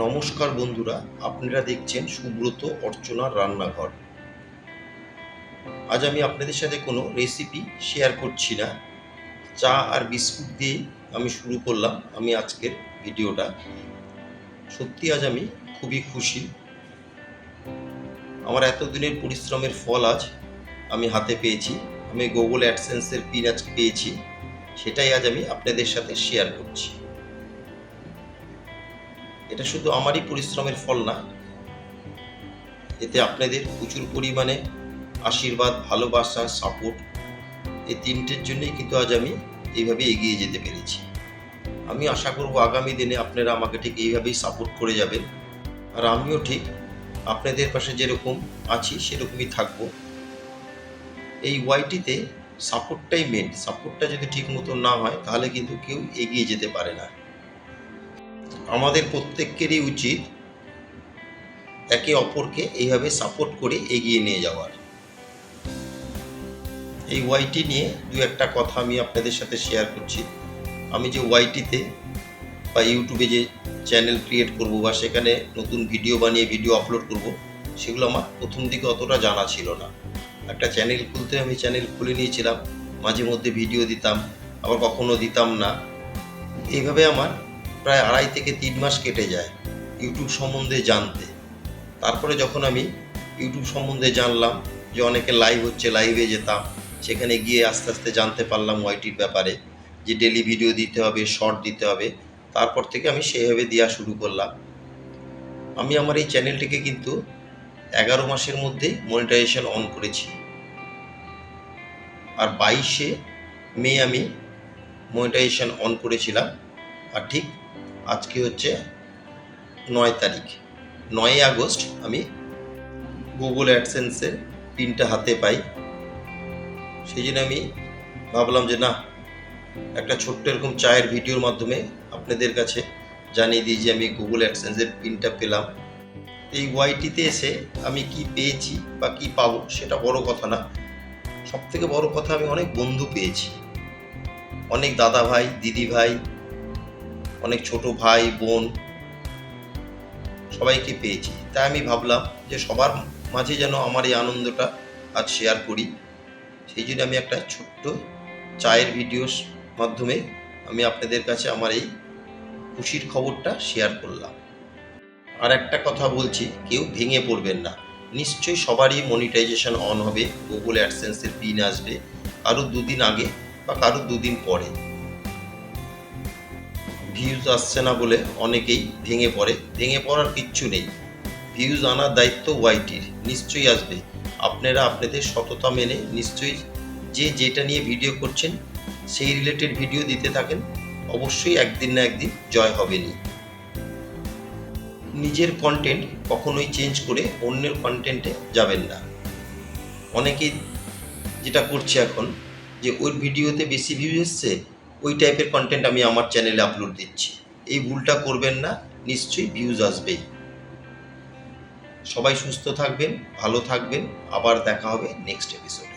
নমস্কার বন্ধুরা, আপনারা দেখছেন সুব্রত অর্চনার রান্নাঘর। আজ আমি আপনাদের সাথে কোনো রেসিপি শেয়ার করছি না। চা আর বিস্কুট দিয়ে আমি শুরু করলাম আমি আজকের ভিডিওটা। সত্যি আজ আমি খুবই খুশি। আমার এতদিনের পরিশ্রমের ফল আজ আমি হাতে পেয়েছি। আমি গুগল অ্যাডসেন্সের পিন আজ পেয়েছি। সেটাই আজ আমি আপনাদের সাথে শেয়ার করছি। এটা শুধু আমারই পরিশ্রমের ফল না। এতে আপনাদের প্রচুর পরিমাণে আশীর্বাদ, ভালোবাসা সাপোর্ট এই তিনটের জন্যই কিন্তু আজ আমি এইভাবে এগিয়ে যেতে পেরেছি। আমি আশা করব আগামী দিনে আপনারা আমাকে ঠিক এইভাবেই সাপোর্ট করে যাবেন। আর আমিও ঠিক আপনাদের পাশে যেরকম আছি, সেরকমই থাকব। এই ওয়াইটিতে সাপোর্টটাই মেন সাপোর্টটা যদি ঠিক মতো না হয়, তাহলে কিন্তু কেউ এগিয়ে যেতে পারে না। আমাদের প্রত্যেকেরই উচিত একে অপরকে এইভাবে সাপোর্ট করে এগিয়ে নিয়ে যাওয়ার। এই ওয়াইটি নিয়ে দু একটা কথা আমি আপনাদের সাথে শেয়ার করছি। আমি যে ওয়াইটিতে বা ইউটিউবে যে চ্যানেল ক্রিয়েট করব বা সেখানে নতুন ভিডিও বানিয়ে ভিডিও আপলোড করব, সেগুলো আমার প্রথম দিকে অতটা জানা ছিল না। একটা চ্যানেল খুলতে আমি চ্যানেল খুলে নিয়েছিলাম, মাঝে মধ্যে ভিডিও দিতাম, আবার কখনো দিতাম না। এইভাবে আমার প্রায় আড়াই থেকে তিন মাস কেটে যায় ইউটিউব সম্বন্ধে জানতে। তারপরে যখন আমি ইউটিউব সম্বন্ধে জানলাম যে অনেকে লাইভ হচ্ছে লাইভে যেতাম, সেখানে গিয়ে আস্তে আস্তে জানতে পারলাম ওয়াইটির ব্যাপারে যে ডেলি ভিডিও দিতে হবে শর্ট দিতে হবে। তারপর থেকে আমি সেইভাবে দেওয়া শুরু করলাম। আমি আমার এই চ্যানেলটিকে কিন্তু এগারো মাসের মধ্যে মনিটাইজেশন অন করেছি। আর বাইশে মে আমি মনিটাইজেশন অন করেছিলাম। আর ঠিক আজকে হচ্ছে নয় তারিখ। নয় আগস্ট আমি গুগল অ্যাডসেন্সের পিনটা হাতে পাই। সেই জন্য আমি ভাবলাম যে না, একটা ছোট্ট এরকম চায়ের ভিডিওর মাধ্যমে আপনাদের কাছে জানিয়ে দিই যে আমি গুগল অ্যাডসেন্সের পিনটা পেলাম। এই ওয়াইটিতে এসে আমি কি পেয়েছি বা কি পাবো সেটা বড় কথা না। সব থেকে বড় কথা আমি অনেক বন্ধু পেয়েছি। অনেক দাদা ভাই দিদি ভাই অনেক ছোট ভাই, বোন সবাইকে পেয়েছি। তাই আমি ভাবলাম যে সবার মাঝে যেন আমার এই আনন্দটা আজ শেয়ার করি। সেই জন্য আমি একটা ছোট্ট চায়ের ভিডিওর মাধ্যমে আমি আপনাদের কাছে আমার এই খুশির খবরটা শেয়ার করলাম। আর একটা কথা বলছি, কেউ ভেঙে পড়বেন না। নিশ্চয়ই সবারই মনিটাইজেশন অন হবে গুগল অ্যাডসেন্সের পিন আসবে কারও দুদিন আগে বা কারও দুদিন পরে। ভিউজ আসছে না বলে অনেকেই ভেঙে পড়ে। ভেঙে পড়ার কিচ্ছু নেই। ভিউজ আনার দায়িত্ব ওয়াইটির নিশ্চয়ই আসবে। আপনারা আপনাদের সততা মেনে নিশ্চয়ই যে যেটা নিয়ে ভিডিও করছেন, সেই রিলেটেড ভিডিও দিতে থাকেন। অবশ্যই একদিন না একদিন জয় হবেনি নিজের কন্টেন্ট কখনোই চেঞ্জ করে অন্যের কন্টেন্টে যাবেন না। অনেকেই যেটা করছে এখন, যে ওই ভিডিওতে বেশি ভিউ এসছে ওই টাইপের কন্টেন্ট আমি আমার চ্যানেলে আপলোড দিচ্ছি। এই ভুলটা করবেন না, নিশ্চয়ই ভিউজ আসবেই। সবাই সুস্থ থাকবেন, ভালো থাকবেন, আবার দেখা হবে নেক্সট এপিসোড